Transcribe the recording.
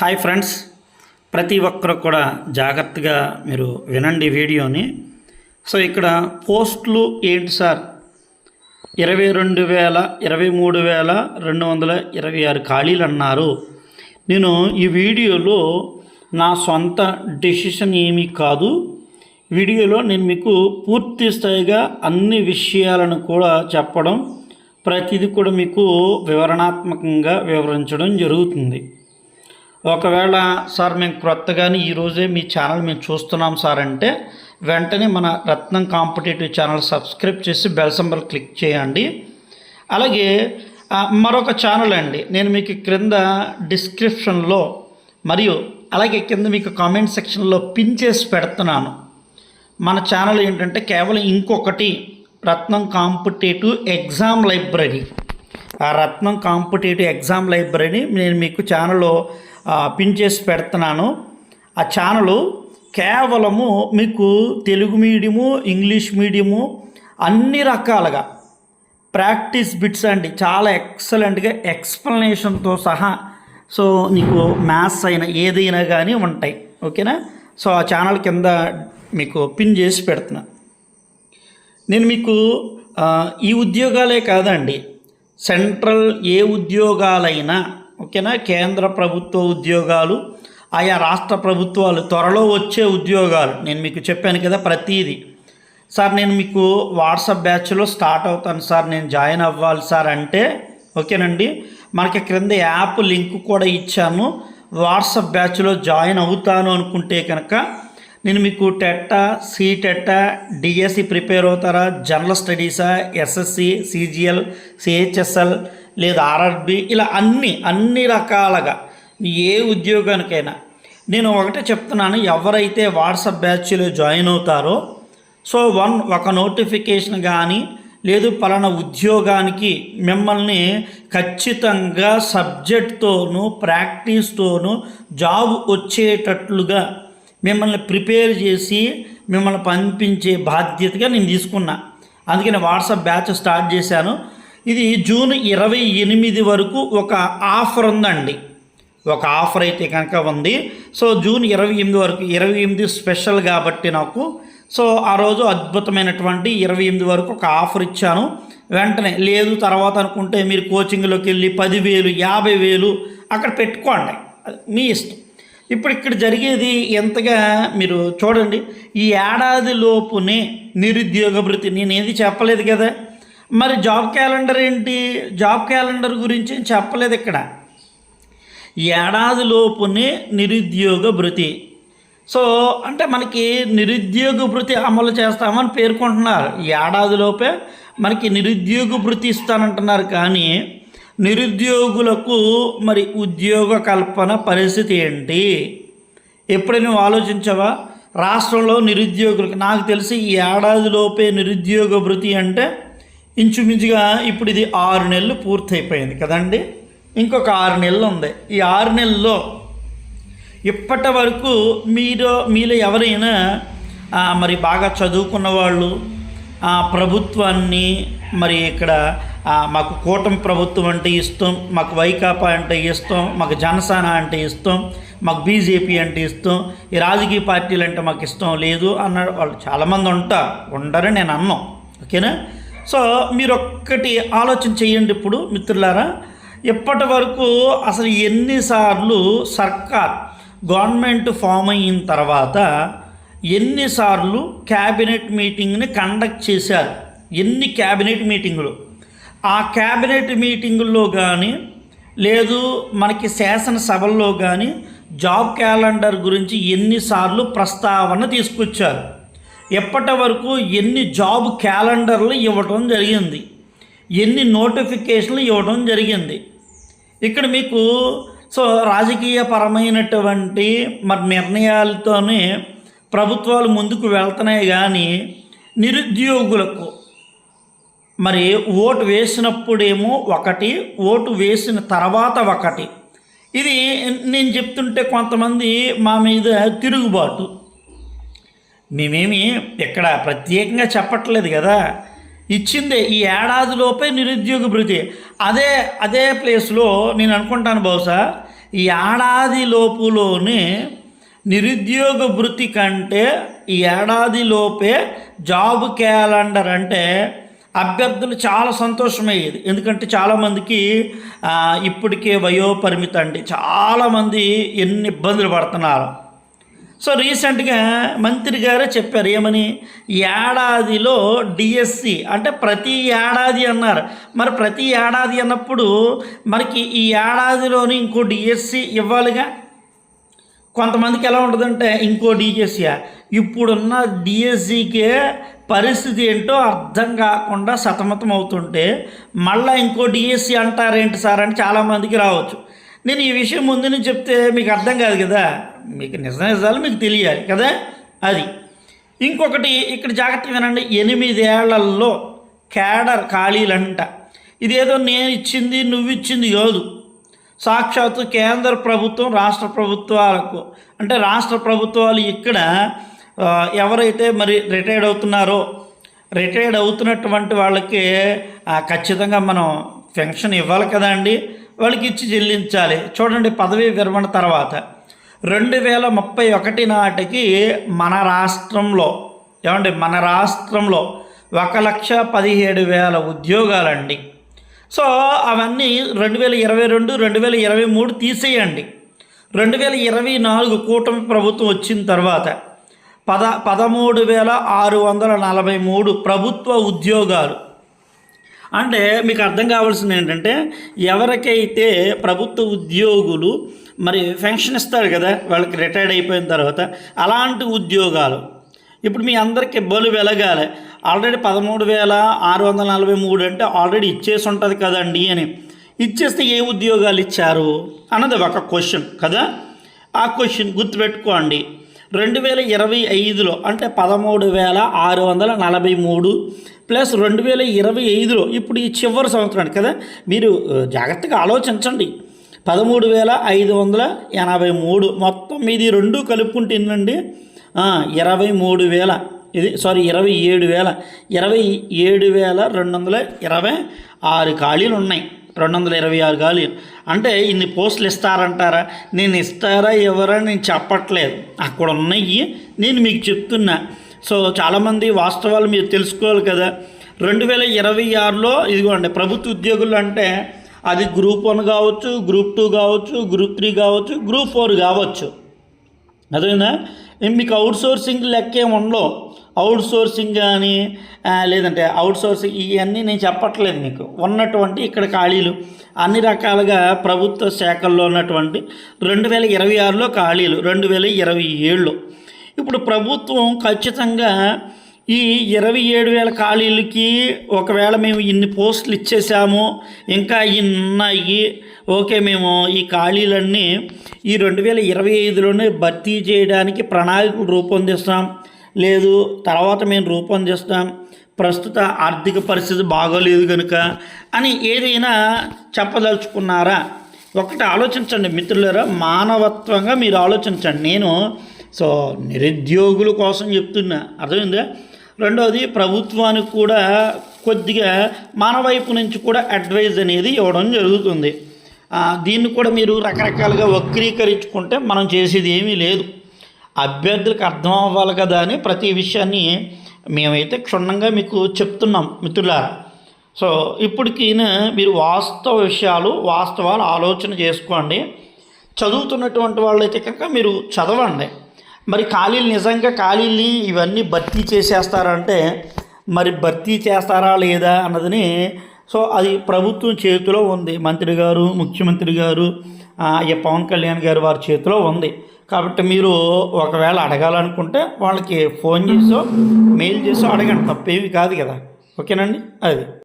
Hi friends. ప్రతి ఒక్కరు కూడా జాగ్రత్తగా మీరు వినండి వీడియోని. సో ఇక్కడ పోస్టులు ఏంటి సార్? ఇరవై రెండు వేల ఇరవై మూడు వేల రెండు వందల ఇరవై ఆరు ఖాళీలు అన్నారు. నేను ఈ వీడియోలో నా సొంత డెసిషన్ ఏమీ కాదు. వీడియోలో నేను మీకు పూర్తి స్థాయిగా అన్ని విషయాలను కూడా చెప్పడం ప్రతిదీ కూడా మీకు వివరణాత్మకంగా వివరించడం జరుగుతుంది. ఒకవేళ సార్ మేము క్రొత్తగానే ఈరోజే మీ ఛానల్ మేము చూస్తున్నాం సార్ అంటే వెంటనే మన రత్నం కాంపిటేటివ్ ఛానల్ సబ్స్క్రైబ్ చేసి బెల్ సింబల్ క్లిక్ చేయండి. అలాగే మరొక ఛానల్ అండి. నేను మీకు క్రింద డిస్క్రిప్షన్లో మరియు అలాగే కింద మీకు కామెంట్ సెక్షన్లో పిన్ చేసి పెడుతున్నాను. మన ఛానల్ ఏంటంటే కేవలం ఇంకొకటి రత్నం కాంపిటేటివ్ ఎగ్జామ్ లైబ్రరీ. ఆ రత్నం కాంపిటేటివ్ ఎగ్జామ్ లైబ్రరీని నేను మీకు ఛానల్లో పిన్ చేసి పెడుతున్నాను. ఆ ఛానల్ కేవలము మీకు తెలుగు మీడియము ఇంగ్లీష్ మీడియము అన్ని రకాలుగా ప్రాక్టీస్ బిట్స్ అండి. చాలా ఎక్సలెంట్గా ఎక్స్ప్లెనేషన్తో సహా సో నీకు మ్యాథ్స్ అయినా ఏదైనా కానీ ఉంటాయి. ఓకేనా? సో ఆ ఛానల్ కింద మీకు పిన్ చేసి పెడుతున్నా. నేను మీకు ఈ ఉద్యోగాలే కాదండి. సెంట్రల్ ఏ ఉద్యోగాలైనా ఓకేనా? కేంద్ర ప్రభుత్వ ఉద్యోగాలు ఆయా రాష్ట్ర ప్రభుత్వాలు త్వరలో వచ్చే ఉద్యోగాలు. నేను మీకు చెప్పాను కదా ప్రతీది. సార్ నేను మీకు వాట్సాప్ బ్యాచ్లో స్టార్ట్ అవుతాను సార్. నేను జాయిన్ అవ్వాలి సార్ అంటే ఓకేనండి? మనకి క్రింద యాప్ లింక్ కూడా ఇచ్చాము. వాట్సాప్ బ్యాచ్లో జాయిన్ అవుతాను అనుకుంటే కనుక నేను మీకు టెట్టా సీటెట్టా డిఎస్సి ప్రిపేర్ అవుతారా? జనరల్ స్టడీసా? ఎస్ఎస్సి సిజిఎల్ సిహెచ్ఎస్ఎల్ లేదా ఆర్ఆర్బి ఇలా అన్ని అన్ని రకాలుగా ఏ ఉద్యోగానికైనా. నేను ఒకటే చెప్తున్నాను ఎవరైతే వాట్సాప్ బ్యాచ్లో జాయిన్ అవుతారో సో వన్ ఒక నోటిఫికేషన్ కానీ లేదు పలానా ఉద్యోగానికి మిమ్మల్ని ఖచ్చితంగా సబ్జెక్ట్తోనూ ప్రాక్టీస్తోనూ జాబ్ వచ్చేటట్లుగా మిమ్మల్ని ప్రిపేర్ చేసి మిమ్మల్ని పంపించే బాధ్యతగా నేను తీసుకున్నా. అందుకని వాట్సాప్ బ్యాచ్ స్టార్ట్ చేశాను. ఇది జూన్ ఇరవై ఎనిమిది వరకు ఒక ఆఫర్ ఉందండి. ఒక ఆఫర్ అయితే కనుక ఉంది. సో జూన్ ఇరవై ఎనిమిది వరకు ఇరవై ఎనిమిది స్పెషల్ కాబట్టి నాకు. సో ఆ రోజు అద్భుతమైనటువంటి ఇరవై ఎనిమిది వరకు ఒక ఆఫర్ ఇచ్చాను. వెంటనే లేదు తర్వాత అనుకుంటే మీరు కోచింగ్లోకి వెళ్ళి పదివేలు యాభై వేలు అక్కడ పెట్టుకోండి. అది మీ ఇష్టం. ఇప్పుడు ఇక్కడ జరిగేది ఎంతగా మీరు చూడండి. ఈ ఏడాది లోపునే నిరుద్యోగ భృతి నేనేది చెప్పలేదు కదా. మరి జాబ్ క్యాలెండర్ ఏంటి? జాబ్ క్యాలెండర్ గురించి చెప్పలేదు ఇక్కడ. ఏడాది లోపునే నిరుద్యోగ భృతి. సో అంటే మనకి నిరుద్యోగ భృతి అమలు చేస్తామని పేర్కొంటున్నారు. ఏడాదిలోపే మనకి నిరుద్యోగ భృతి ఇస్తానంటున్నారు. కానీ నిరుద్యోగులకు మరి ఉద్యోగ కల్పన పరిస్థితి ఏంటి? ఎప్పుడైనా నువ్వు ఆలోచించావా? రాష్ట్రంలో నిరుద్యోగులకు నాకు తెలిసి ఈ ఏడాదిలోపే నిరుద్యోగ భృతి అంటే ఇంచుమించుగా ఇప్పుడు ఇది ఆరు నెలలు పూర్తయిపోయింది కదండి? ఇంకొక ఆరు నెలలు ఉంది. ఈ ఆరు నెలల్లో ఇప్పటి వరకు మీరు మీలో ఎవరైనా మరి బాగా చదువుకున్న వాళ్ళు ప్రభుత్వాన్ని మరి ఇక్కడ మాకు కూటమి ప్రభుత్వం అంటే ఇష్టం మాకు వైకాపా అంటే ఇష్టం మాకు జనసేన అంటే ఇష్టం మాకు బీజేపీ అంటే ఇష్టం ఈ రాజకీయ పార్టీలు అంటే మాకు ఇష్టం లేదు అన్న వాళ్ళు చాలామంది ఉంటారు. ఉండరని నేను అన్నాం. ఓకేనా? సో మీరు ఒక్కటి ఆలోచన చేయండి ఇప్పుడు మిత్రులారా. ఇప్పటి వరకు అసలు ఎన్నిసార్లు సర్కార్ గవర్నమెంట్ ఫామ్ అయిన తర్వాత ఎన్నిసార్లు క్యాబినెట్ మీటింగ్ని కండక్ట్ చేశారు? ఎన్ని క్యాబినెట్ మీటింగులు? ఆ క్యాబినెట్ మీటింగుల్లో కానీ లేదు మనకి శాసనసభల్లో కానీ జాబ్ క్యాలెండర్ గురించి ఎన్నిసార్లు ప్రస్తావన తీసుకొచ్చారు? ఎప్పటి వరకు ఎన్ని జాబ్ క్యాలెండర్లు ఇవ్వటం జరిగింది? ఎన్ని నోటిఫికేషన్లు ఇవ్వడం జరిగింది? ఇక్కడ మీకు సో రాజకీయ పరమైనటువంటి మరి నిర్ణయాలతోనే ప్రభుత్వాలు ముందుకు వెళ్తున్నాయి కానీ నిరుద్యోగులకు మరి ఓటు వేసినప్పుడేమో ఒకటి ఓటు వేసిన తర్వాత ఒకటి. ఇది నేను చెప్తుంటే కొంతమంది మా మీద తిరుగుబాటు. మేమేమి ఇక్కడ ప్రత్యేకంగా చెప్పట్లేదు కదా. ఇచ్చిందే ఈ ఏడాదిలోపే నిరుద్యోగ భృతి. అదే అదే ప్లేస్లో నేను అనుకుంటాను బహుశా ఈ ఏడాది లోపులోనే నిరుద్యోగ భృతి కంటే ఈ ఏడాది లోపే జాబ్ క్యాలెండర్ అంటే అభ్యర్థులు చాలా సంతోషమయ్యేది. ఎందుకంటే చాలామందికి ఇప్పటికే వయోపరిమితి అండి. చాలామంది ఎన్ని ఇబ్బందులు పడుతున్నారు. సో రీసెంట్గా మంత్రి గారే చెప్పారు ఏమని? ఏడాదిలో డిఎస్సి అంటే ప్రతి ఏడాది అన్నారు. మరి ప్రతి ఏడాది అన్నప్పుడు మనకి ఈ ఏడాదిలోని ఇంకో డిఎస్సి ఇవ్వాలిగా? కొంతమందికి ఎలా ఉంటుందంటే ఇంకో డిఎస్సీ ఇప్పుడున్న డిఎస్సికే పరిస్థితి ఏంటో అర్థం కాకుండా సతమతం అవుతుంటే మళ్ళీ ఇంకో డిఎస్సి అంటారేంటి సార్ అని చాలామందికి రావచ్చు. నేను ఈ విషయం ముందు నుంచి చెప్తే మీకు అర్థం కాదు కదా? మీకు నిజ నిజాలు మీకు తెలియాలి కదా? అది. ఇంకొకటి ఇక్కడ జాగ్రత్త వినండి. ఎనిమిదేళ్ళలో కేడర్ ఖాళీలంట. ఇదేదో నేను ఇచ్చింది నువ్వు ఇచ్చింది కాదు. సాక్షాత్తు కేంద్ర ప్రభుత్వం రాష్ట్ర ప్రభుత్వాలకు. అంటే రాష్ట్ర ప్రభుత్వాలు ఇక్కడ ఎవరైతే మరి రిటైర్డ్ అవుతున్నారో రిటైర్డ్ అవుతున్నటువంటి వాళ్ళకి ఖచ్చితంగా మనం పెన్షన్ ఇవ్వాలి కదా అండి. వాళ్ళకి ఇచ్చి చెల్లించాలి. చూడండి పదవీ విరమణ తర్వాత రెండు వేల ముప్పై ఒకటి నాటికి మన రాష్ట్రంలో ఏమండి మన రాష్ట్రంలో ఒక లక్ష పదిహేడు వేల ఉద్యోగాలండి. సో అవన్నీ రెండు వేల ఇరవై రెండు రెండు వేల ఇరవై మూడు తీసేయండి. రెండు వేల ఇరవై నాలుగు కూటమి ప్రభుత్వం వచ్చిన తర్వాత పద పదమూడు వేల ఆరు వందల నలభై మూడు ప్రభుత్వ ఉద్యోగాలు అంటే మీకు అర్థం కావాల్సింది ఏంటంటే ఎవరికైతే ప్రభుత్వ ఉద్యోగులు మరి పెన్షన్ ఇస్తారు కదా వాళ్ళకి రిటైర్డ్ అయిపోయిన తర్వాత అలాంటి ఉద్యోగాలు ఇప్పుడు మీ అందరికీ బలు వెలగాలి. ఆల్రెడీ పదమూడు వేల ఆరు వందల నలభై మూడు అంటే ఆల్రెడీ ఇచ్చేసి ఉంటుంది కదండి అని. ఇచ్చేస్తే ఏ ఉద్యోగాలు ఇచ్చారు? అన్నది ఒక క్వశ్చన్ కదా? ఆ క్వశ్చన్ గుర్తుపెట్టుకోండి. రెండు వేల ఇరవై ఐదులో అంటే పదమూడు వేల ఆరు వందల నలభై మూడు ప్లస్ రెండు వేల ఇరవై ఐదులో ఇప్పుడు ఈ చివరి సంవత్సరానికి కదా మీరు జాగ్రత్తగా ఆలోచించండి. పదమూడు వేల ఐదు వందల ఎనభై మూడు మొత్తం మీది రెండు కలుపుకుంటుందండి ఇరవై మూడు వేల ఇది సారీ ఇరవై ఏడు వేల ఇరవై ఏడు వేల రెండు వందల ఇరవై ఆరు ఖాళీలు ఉన్నాయి. రెండు వందల ఇరవై ఆరు ఖాళీలు. అంటే ఇన్ని పోస్టులు ఇస్తారంటారా? నేను ఇస్తారా ఎవరా? నేను చెప్పట్లేదు. అక్కడ ఉన్నాయి. నేను మీకు చెప్తున్నా. సో చాలామంది వాస్తవాలు మీరు తెలుసుకోవాలి కదా. రెండు వేల ఇరవై ఆరులో ఇదిగోండి ప్రభుత్వ ఉద్యోగులు అంటే అది గ్రూప్ వన్ కావచ్చు గ్రూప్ టూ కావచ్చు గ్రూప్ త్రీ కావచ్చు గ్రూప్ ఫోర్ కావచ్చు. అదేనా మీకు అవుట్ సోర్సింగ్ లెక్కే ఉండవు. అవుట్ సోర్సింగ్ కానీ లేదంటే అవుట్ సోర్సింగ్ ఇవన్నీ నేను చెప్పట్లేదు మీకు. ఉన్నటువంటి ఇక్కడ ఖాళీలు అన్ని రకాలుగా ప్రభుత్వ శాఖల్లో ఉన్నటువంటి రెండు వేల ఇరవై ఆరులో ఖాళీలు రెండు వేల ఇరవై ఏడులో. ఇప్పుడు ప్రభుత్వం ఖచ్చితంగా ఈ ఇరవై ఏడు వేల ఖాళీలకి ఒకవేళ మేము ఇన్ని పోస్టులు ఇచ్చేసాము ఇంకా ఇన్ని ఉన్నాయి ఓకే మేము ఈ ఖాళీలన్నీ ఈ రెండు వేల ఇరవై ఐదులోనే భర్తీ చేయడానికి ప్రణాళికలు రూపొందిస్తాం. లేదు తర్వాత మేము రూపొందిస్తాం ప్రస్తుత ఆర్థిక పరిస్థితి బాగోలేదు కనుక అని ఏదైనా చెప్పదలుచుకున్నారా? ఒకటి ఆలోచించండి మిత్రులారా మానవత్వంగా మీరు ఆలోచించండి. నేను సో నిరుద్యోగుల కోసం చెప్తున్నా. అర్థమైందా? రెండవది ప్రభుత్వానికి కూడా కొద్దిగా మన వైపు నుంచి కూడా అడ్వైజ్ అనేది ఇవ్వడం జరుగుతుంది. దీన్ని కూడా మీరు రకరకాలుగా వక్రీకరించుకుంటే మనం చేసేది ఏమీ లేదు. అభ్యర్థులకు అర్థం అవ్వాలి కదా అని ప్రతి విషయాన్ని మేమైతే క్షుణ్ణంగా మీకు చెప్తున్నాం మిత్రులారా. సో ఇప్పటికీన మీరు వాస్తవ విషయాలు వాస్తవాలు ఆలోచన చేసుకోండి. చదువుతున్నటువంటి వాళ్ళైతే కనుక మీరు చదవండి. మరి ఖాళీలు నిజంగా ఖాళీలు ఇవన్నీ భర్తీ చేసేస్తారంటే మరి భర్తీ చేస్తారా లేదా అన్నదని సో అది ప్రభుత్వం చేతిలో ఉంది. మంత్రి గారు ముఖ్యమంత్రి గారు పవన్ కళ్యాణ్ గారు వారి చేతిలో ఉంది. కాబట్టి మీరు ఒకవేళ అడగాలనుకుంటే వాళ్ళకి ఫోన్ చేసో మెయిల్ చేసో అడగండి. తప్పేమి కాదు కదా. ఓకేనండి? అది.